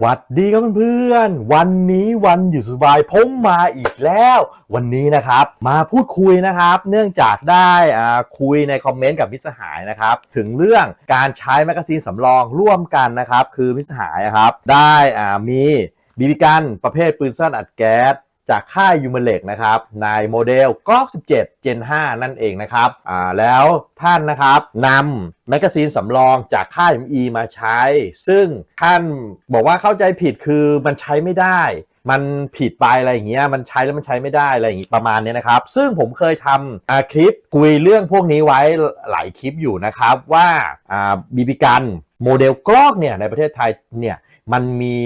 หวัดดีครับเพื่อนๆ วันนี้วันอยู่สบายผมมาอีกแล้ว วันนี้นะครับ มาพูดคุยนะครับ เนื่องจากได้อ่าคุยในคอมเมนต์กับมิสหายนะครับ ถึงเรื่องการใช้แมกกาซีนสำรองร่วมกันนะครับ คือมิสหายนะครับ ได้อ่ามีบีบีกันประเภทปืนสั้นอัดแก๊ส จากค่ายยูเมเล็กนะครับในโมเดลกล้อง17 Gen 5 นั่นเองนะครับอ่าแล้วท่านนะครับนำแมกกาซีนสำรองจากค่าย ME มาใช้ ซึ่งท่านบอกว่าเข้าใจผิดคือมันใช้ไม่ได้ มันผิดไปอะไรอย่างเงี้ยมันใช้แล้วมันใช้ไม่ได้อะไรอย่างงี้ประมาณเนี้ยนะครับ ซึ่งผมเคยทำอ่าคลิปคุยเรื่องพวกนี้ไว้หลายคลิปอยู่นะครับว่าอ่าบีบีกัน โมเดลกลองเนี่ยในประเทศไทยเนี่ยมันมี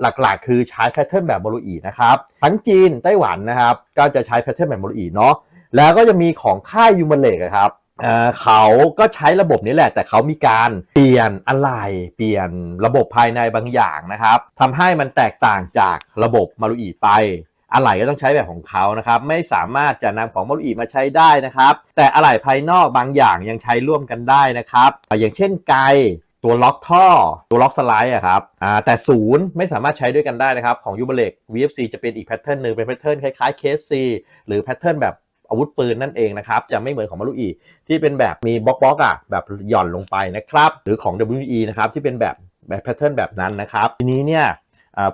หลักๆ คือใช้แพทเทิร์นแบบโมโลอีนะครับทั้งจีนไต้หวันนะครับก็จะใช้แพทเทิร์นแบบโมโลอีเนาะแล้วก็จะมีของค่ายยูมาเลกครับเเขาก็ใช้ระบบนี้แหละ แต่เขามีการเปลี่ยนอะไรเปลี่ยนระบบภายในบางอย่างนะครับทำให้มันแตกต่างจากระบบมารุอีไป อะไหล่ก็ต้องใช้แบบของเขานะครับ ไม่สามารถจะนำของมารุอีมาใช้ได้นะครับ แต่อะไหล่ภายนอกบางอย่างยังใช้ร่วมกันได้นะครับ อย่างเช่นไก ตัวล็อกท่อ ตัวล็อกสไลด์อะครับอ่าแต่ศูนย์ไม่สามารถใช้ด้วยกันได้นะครับของยูเบเล็ก VFC จะเป็นอีกแพทเทิร์นหนึ่งเป็นแพทเทิร์นคล้ายๆ KC หรือแพทเทิร์นแบบอาวุธปืนนั่นเองนะครับ จะไม่เหมือนของมารุอีที่เป็นแบบมีบล็อกบล็อกอะแบบหย่อนลงไปนะครับ หรือของ WE นะครับที่เป็นแบบแบบแพทเทิร์นแบบนั้นนะครับ ทีนี้เนี่ย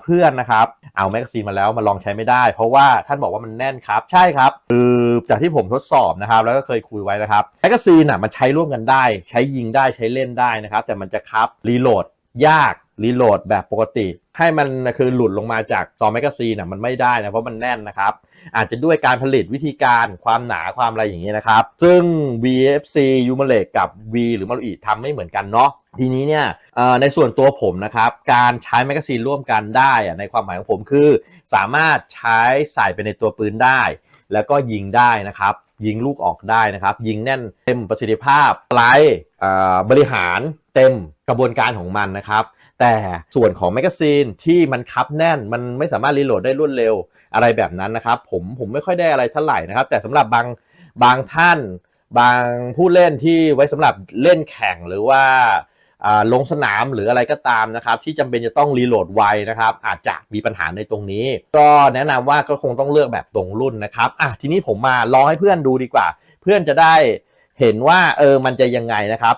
เพื่อนนะครับ เอาแมกกาซีนมาแล้วมาลองใช้ไม่ได้ เพราะว่าท่านบอกว่ามันแน่นครับ ใช่ครับ คือจากที่ผมทดสอบนะครับ แล้วก็เคยคุยไว้นะครับแมกกาซีนอะมันใช้ร่วมกันได้ ใช้ยิงได้ใช้เล่นได้นะครับ แต่มันจะครับรีโหลดยาก รีโหลดแบบปกติ ให้มันคือหลุดลงมาจากซองแมกกาซีนอะมันไม่ได้นะเพราะมันแน่นนะครับ อาจจะด้วยการผลิตวิธีการความหนาความอะไรอย่างนี้นะครับ ซึ่ง VFC u m a l e k กับ V หรือมารุอีทำไม่เหมือนกันเนาะทีนี้เนี่ยในส่วนตัวผมนะครับ การใช้แมกกาซีนร่วมกันได้ในความหมายของผมคือ สามารถใช้ใส่ไปในตัวปืนได้ แล้วก็ยิงได้นะครับยิงลูกออกได้นะครับ ยิงแน่นเต็มประสิทธิภาพไลบริหารเต็มกระบวนการของมันนะครับ แต่ส่วนของแมกกาซีนที่มันคับแน่นมันไม่สามารถรีโหลดได้รวดเร็วอะไรแบบนั้นนะครับ ผมผมไม่ค่อยได้อะไรเท่าไหร่นะครับ แต่สำหรับบางบางท่าน บางผู้เล่นที่ไว้สำหรับเล่นแข่งหรือว่าลงสนามหรืออะไรก็ตามนะครับ ที่จำเป็นจะต้องรีโหลดไวนะครับ อาจจะมีปัญหาในตรงนี้ ก็แนะนำว่าก็คงต้องเลือกแบบตรงรุ่นนะครับอะทีนี้ผมมาลองให้เพื่อนดูดีกว่า เพื่อนจะได้เห็นว่าเออมันจะยังไงนะครับ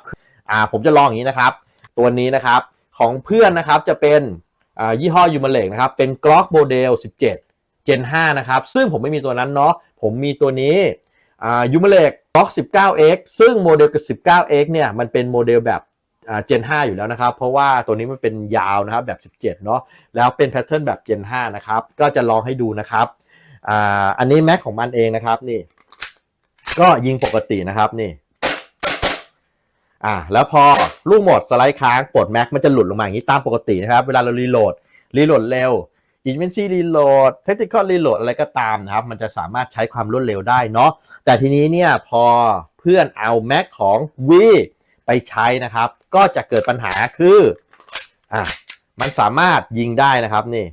อ่าผมจะลองอย่างนี้นะครับ ตัวนี้นะครับ ของเพื่อนนะครับจะเป็นยี่ห้อยูมาเลกนะครับเป็น Glock Model 17 Gen 5นะครับซึ่งผมไม่มีตัวนั้นเนาะผมมีตัวนี้ยูมาเล็ก Glock 19X ซึ่งโมเดลกับ 19X เนี่ยมันเป็นโมเดลแบบ Gen 5อยู่แล้วนะครับ เพราะว่าตัวนี้มันเป็นยาวนะครับแบบ 17 เนาะแล้วเป็นแพทเทิร์นแบบ Gen 5นะครับ ก็จะลองให้ดูนะครับออันนี้แม็กของมันเองนะครับนี่ ก็ยิงปกตินะครับนี่ อ่าแล้วพอลูกหมดสไลด์ค้างปลดแม็กมันจะหลุดลงมาอย่างนี้ตามปกตินะครับ เวลาเรารีโหลดรีโหลดเร็วอินเวนซี่รีโหลดเทคนิคอลรีโหลดอะไรก็ตามนะครับ มันจะสามารถใช้ความรวดเร็วได้เนาะแต่ทีนี้เนี่ยพอเพื่อนเอาแม็กของ V ไปใช้นะครับ ก็จะเกิดปัญหาคืออะมันสามารถยิงได้นะครับนี่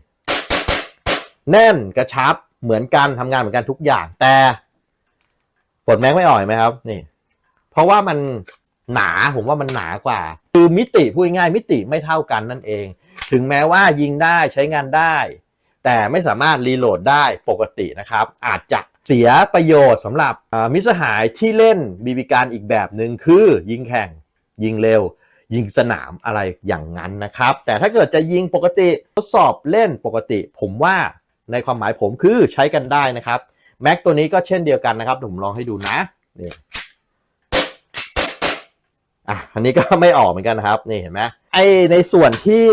แน่นกระชับเหมือนกันทำงานเหมือนกันทุกอย่างแต่ปลดแม็กไม่อ่อยไหมครับ นี่ เพราะว่ามัน หนาผมว่ามันหนากว่า คือมิติพูดง่ายมิติไม่เท่ากันนั่นเอง ถึงแม้ว่ายิงได้ใช้งานได้ แต่ไม่สามารถรีโหลดได้ปกตินะครับ อาจจะเสียประโยชน์สำหรับมิสหายที่เล่นบีบีการอีกแบบหนึ่งคือยิงแข่ง ยิงเร็ว ยิงสนามอะไรอย่างนั้นนะครับ แต่ถ้าเกิดจะยิงปกติทดสอบเล่นปกติ ผมว่าในความหมายผมคือใช้กันได้นะครับแม็กตัวนี้ก็เช่นเดียวกันนะครับผมลองให้ดูนะนี่ อะอันนี้ก็ไม่ออกเหมือนกันนะครับนี่เห็นไหมไอในส่วนที่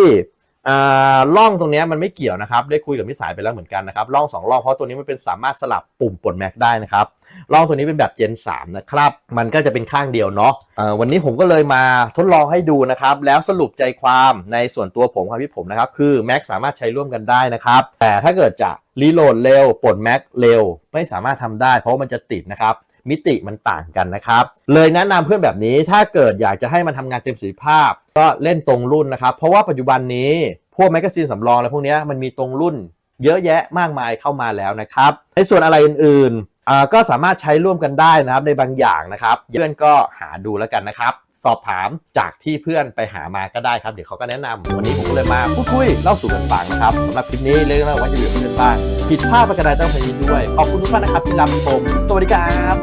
ล่องตรงนี้มันไม่เกี่ยวนะครับ ได้คุยกับมิสายไปแล้วเหมือนกันนะครับล่องสองล่องเพราะตัวนี้มันเป็นสามารถสลับปุ่มปลดแม็กได้นะครับล่องตัวนี้เป็นแบบ Gen 3นะครับ มันก็จะเป็นข้างเดียวเนาะวันนี้ผมก็เลยมาทดลองให้ดูนะครับ แล้วสรุปใจความในส่วนตัวผมความคิดผมนะครับ คือแม็กสามารถใช้ร่วมกันได้นะครับ แต่ถ้าเกิดจะรีโหลดเร็วปลดแม็กเร็ว ไม่สามารถทำได้ เพราะมันจะติดนะครับ มิติมันต่างกันนะครับ เลยแนะนำเพื่อนแบบนี้ถ้าเกิดอยากจะให้มันทำงานเต็มประสิทธิภาพ ก็เล่นตรงรุ่นนะครับ เพราะว่าปัจจุบันนี้พวกแมกกาซีนสำรองอะไรพวกนี้มันมีตรงรุ่นเยอะแยะมากมายเข้ามาแล้วนะครับ ในส่วนอะไรอื่นๆก็สามารถใช้ร่วมกันได้นะครับในบางอย่างนะครับ เพื่อนก็หาดูแล้วกันนะครับ สอบถามจากที่เพื่อนไปหามาก็ได้ครับ เดี๋ยวเขาก็แนะนำวันนี้ผมก็เลยมาพูดคุยเล่าสู่กันฟังครับสำหรับคลิปนี้เรื่องว่าจะอยู่กับเพื่อนบ้างผิดพลาดประการใดต้องพยายด้วย ขอบคุณทุกท่านนะครับที่รับชมสวัสดีครับ